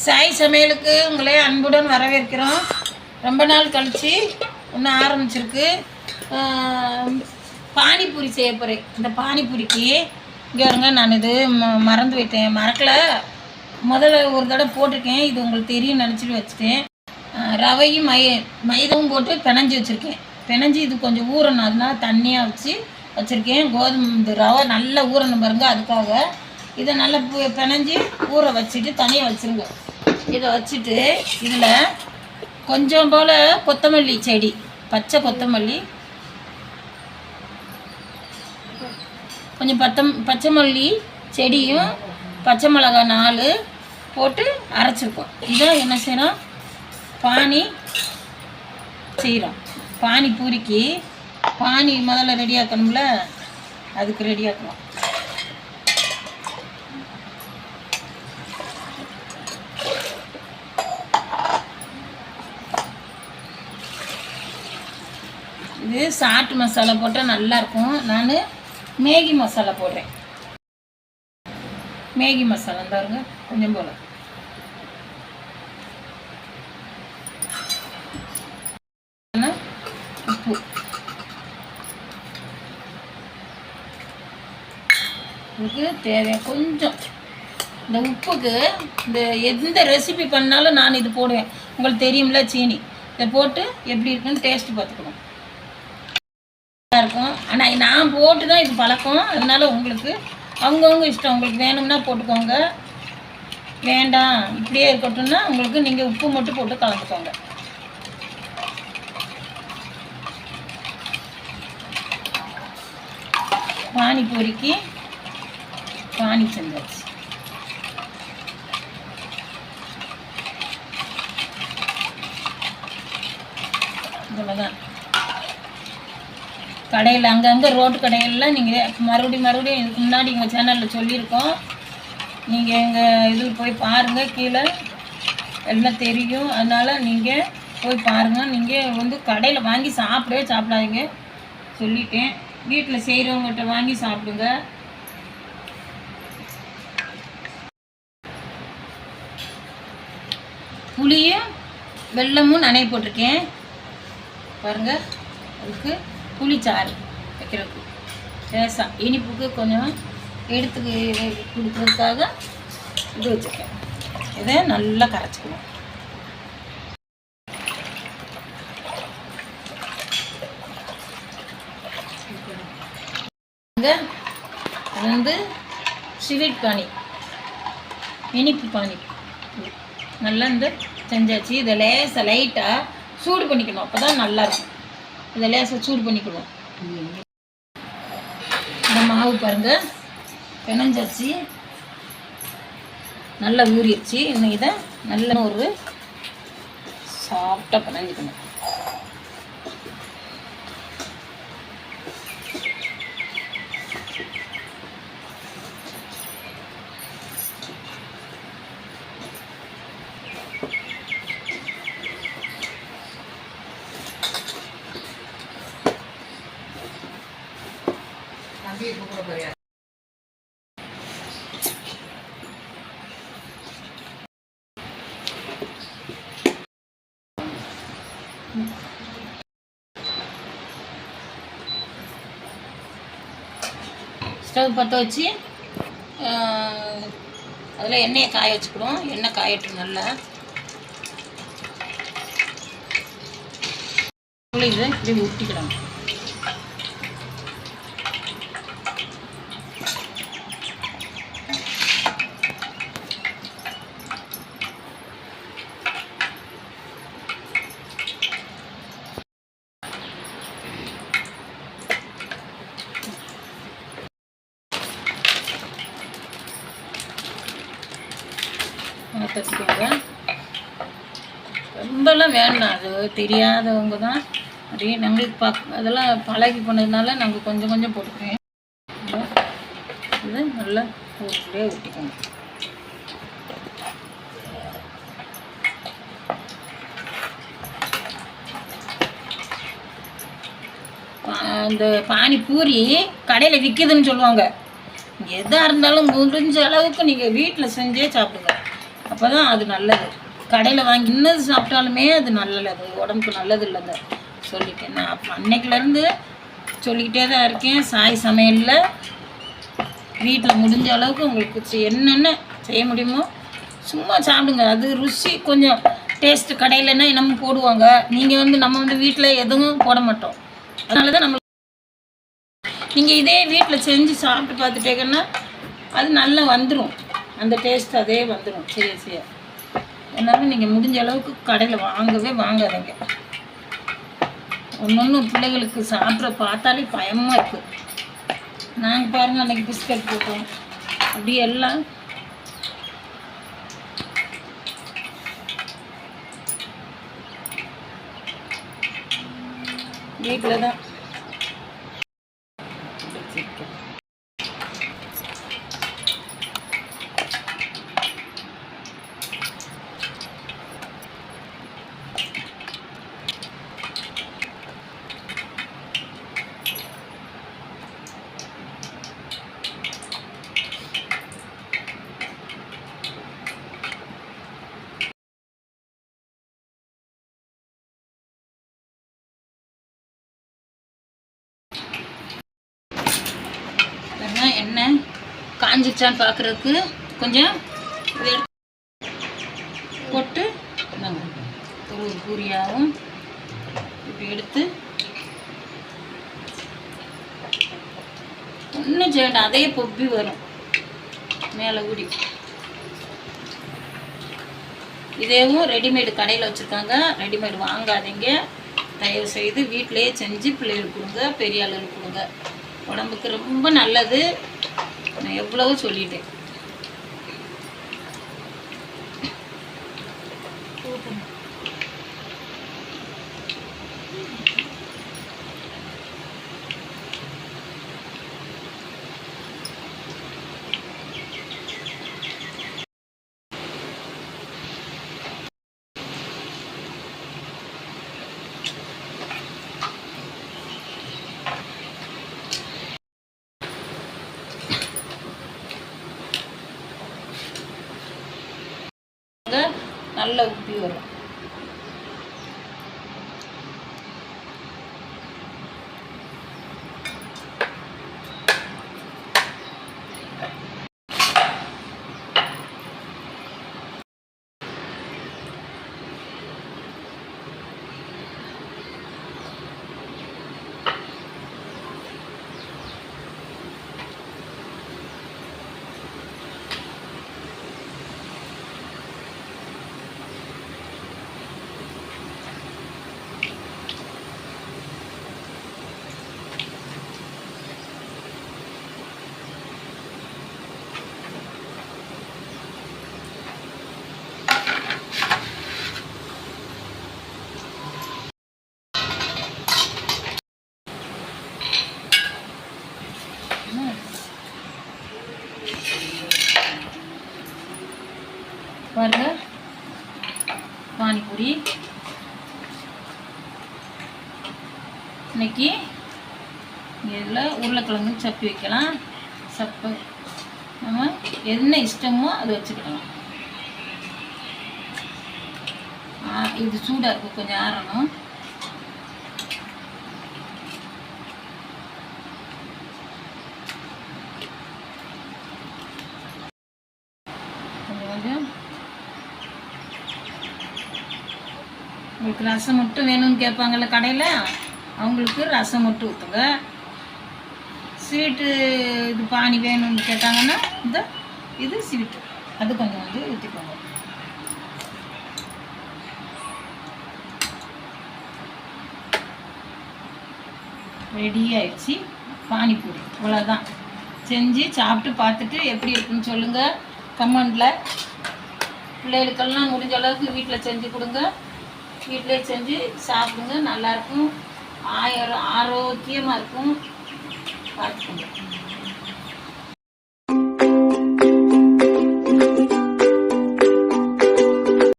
சாய் சமையலுக்கு உங்களே அன்புடன் வரவேற்கிறோம். ரொம்ப நாள் கழித்து ஒன்று ஆரம்பிச்சிருக்கு. பானிபூரி செய்ய போகிறேன் இந்த பானிபூரிக்கு இங்கே வருங்க நான் இது ம- மறந்து போயிட்டேன். மறக்கலை. முதல்ல ஒரு தடவை போட்டிருக்கேன். இது உங்களுக்கு தெரியும் நினச்சிட்டு வச்சுட்டேன். ரவையும் மை மைதாவும் போட்டு பிணைஞ்சு வச்சுருக்கேன். பிணைஞ்சு இது கொஞ்சம் ஊறணும். அதனால தண்ணியாக வச்சு வச்சுருக்கேன். கோதுமை இந்த ரவை நல்லா ஊறணும் பாருங்க அதுக்காக. இதை நல்லா பிணைஞ்சி ஊற வச்சுட்டு தனியாக வச்சுருங்க. இதை வச்சுட்டு இதில் கொஞ்சம் போல் கொத்தமல்லி செடி பச்சை கொத்தமல்லி. கொஞ்சம் பத்தம் பச்சை மல்லி செடியும் பச்சை மிளகாய் நாலு போட்டு அரைச்சிருக்கோம். இதை என்ன செய்கிறோம்? பானி செய்கிறோம். பானி பூரிக்கு பானி முதல்ல ரெடி ஆக்கணும்ல? அதுக்கு ரெடி இது சாட்டு மசாலா போட்டால் நல்லாயிருக்கும் நான் மேகி மசாலா போடுறேன். மேகி மசாலா பாருங்க கொஞ்சம் போல உப்பு. இதுக்கு தேவை கொஞ்சம். இந்த உப்புக்கு இந்த எந்த ரெசிபி பண்ணாலும் நான் இது போடுவேன். உங்களுக்கு தெரியும்ல சீனி. இதை போட்டு எப்படி இருக்குன்னு டேஸ்ட் பார்த்துக்கணும் நல்லா இருக்கும் ஆனால் நான் போட்டு பழக்கம். அதனால உங்களுக்கு அவங்கவுங்க இஷ்டம். உங்களுக்கு வேணும்னா போட்டுக்கோங்க. வேண்டாம். இப்படியே இருக்கட்டும்னா உங்களுக்கு நீங்கள் உப்பு மட்டும் போட்டு கலந்துக்கோங்க. பானிபூரிக்கு பானி செஞ்சாச்சு. இவ்வளோதான் கடையில் அங்கங்கே ரோட்டு கடையிலலாம் நீங்கள் மறுபடியும் மறுபடியும் இதுக்கு முன்னாடி எங்கள் சேனலில் சொல்லியிருக்கோம். நீங்கள் எங்கள் இதில் போய் பாருங்கள் கீழே எல்லாம் தெரியும். அதனால் நீங்கள் போய் பாருங்கள் நீங்கள் வந்து கடையில் வாங்கி சாப்பிடவே சாப்பிடாதீங்க. சொல்லிட்டேன். வீட்டில் செய்கிறவங்ககிட்ட வாங்கி சாப்பிடுங்க. புளியும் வெல்லமும் நனைய போட்டிருக்கேன். பாருங்கள் அதுக்கு புளிச்சாறு வைக்கிறதுக்கு. லேசாக இனிப்புக்கு கொஞ்சம் எடுத்து கொடுக்கறதுக்காக இது வச்சுருக்கேன். இதை நல்லா கரைச்சிக்கணும். அது வந்து ஸ்வீட் பானி இனிப்பு பானி நல்லா இந்த செஞ்சாச்சு. இதை லேசாக லைட்டாக சூடு பண்ணிக்கணும். அப்போ தான் நல்லாயிருக்கும் இதை லேசாக சூடு பண்ணிக்கிடுவோம். இந்த மாவு பாருங்க. பிணைஞ்சாச்சு. நல்லா ஊறிடுச்சு. இன்னும் இதை நல்ல ஒரு சாஃப்டாக பிணைஞ்சிக்கணும். ஸ்டவ் பற்ற வச்சு அதில் எண்ணெயை காய வச்சுக்கிடுவோம். எண்ணெய் காயட்டும் நல்லா. இது இப்படி ஊற்றிக்கிடணும் தச்சுக்கோங்க ரொம்பலாம் வேண்டாம். அது தெரியாதவங்க தான். அப்படியே நம்மளுக்கு பக் அதெல்லாம் பழகி போனதுனால நாங்கள் கொஞ்சம் கொஞ்சம் போட்டுக்கிறேன். இது நல்லா ஊட்டிலே ஊட்டிக்கோங்க அந்த பானிபூரி கடையில் விற்கிதுன்னு சொல்லுவாங்க. எதாக இருந்தாலும் முடிஞ்ச அளவுக்கு நீங்கள் வீட்டில் செஞ்சே சாப்பிடுங்க. அப்போ தான் அது நல்லது. கடையில் வாங்கி இன்னது சாப்பிட்டாலுமே அது நல்லது. உடம்புக்கு நல்லது இல்லைங்க சொல்லிட்டேன். நான் அப்போ அன்னைக்குலேருந்து சொல்லிக்கிட்டே தான் இருக்கேன். சாய் சமையலில் வீட்டில் முடிஞ்ச அளவுக்கு உங்களுக்கு என்னென்ன செய்ய முடியுமோ சும்மா சாப்பிடுங்க. அது ருசி கொஞ்சம் டேஸ்ட்டு கடையிலன்னா என்னமோ போடுவாங்க. நீங்கள் வந்து நம்ம வந்து வீட்டில் எதுவும் போட மாட்டோம். அதனால தான் நம்ம நீங்கள் இதே வீட்டில் செஞ்சு சாப்பிட்டு பார்த்துட்டேங்கன்னா அது நல்லா வந்துடும் அந்த டேஸ்ட் அதே வந்துடும் சரி சரி. அதனால நீங்கள் முடிஞ்ச அளவுக்கு கடையில் வாங்கவே வாங்காதீங்க. ஒன்று ஒன்று பிள்ளைகளுக்கு சாப்பிட்ற பார்த்தாலே பயமாக இருக்குது நாங்கள் பாருங்கள் அன்றைக்கி பிஸ்கட் போட்டோம். அப்படி எல்லாம் வீட்டில் தான் வச்சிருக்கேன். இதெல்லாம் எண்ணெய் காஞ்சிச்சான்னு பார்க்குறதுக்கு கொஞ்சம் போட்டு ஒரு ஒரு பூரியாகவும் இப்படி எடுத்து ஒன்றும் செய்யணும் அதே பொப்பி வரும். மேலே ஊடி இதேவும் ரெடிமேடு கடையில் வச்சுருக்காங்க. ரெடிமேடு வாங்காதீங்க. தயவு செய்து வீட்டிலேயே செஞ்சு பிள்ளைகளுக்கு கொடுங்க பெரிய ஆளுகளுக்கு கொடுங்க. உடம்புக்கு ரொம்ப நல்லது. நான் எவ்வளவோ சொல்லிட்டேன். நல்ல உப்பி வரும் பாருங்க பானிபூரி இன்னைக்கு இதில் உருளைக்கிழங்கு சப்பி வைக்கலாம். சப்ப. நம்ம என்ன இஷ்டமோ அது வச்சுக்கலாம் இது சூடாக இருக்கும் கொஞ்சம் ஆறணும் கொஞ்சம் கொஞ்சம் உங்களுக்கு ரசம் மட்டும் வேணும்னு கேட்பாங்கல்ல கடையில்? அவங்களுக்கு ரசம் மட்டும் ஊற்றுங்க ஸ்வீட்டு இது பானி வேணும்னு கேட்டாங்கன்னா இந்த இது ஸ்வீட்டு அது கொஞ்சம் வந்து ஊற்றிக்கோங்க ரெடி ஆயிடுச்சு. பானிபூரி. இவ்வளோதான் செஞ்சு சாப்பிட்டு பார்த்துட்டு எப்படி இருக்குன்னு சொல்லுங்கள் கமெண்டில் பிள்ளைகளுக்கெல்லாம் முடிஞ்ச அளவுக்கு வீட்டில் செஞ்சு கொடுங்க. வீட்டிலே செஞ்சு சாப்பிடுங்க. நல்லாயிருக்கும் ஆயிரம் ஆரோக்கியமாக இருக்கும். பார்த்துக்கோங்க.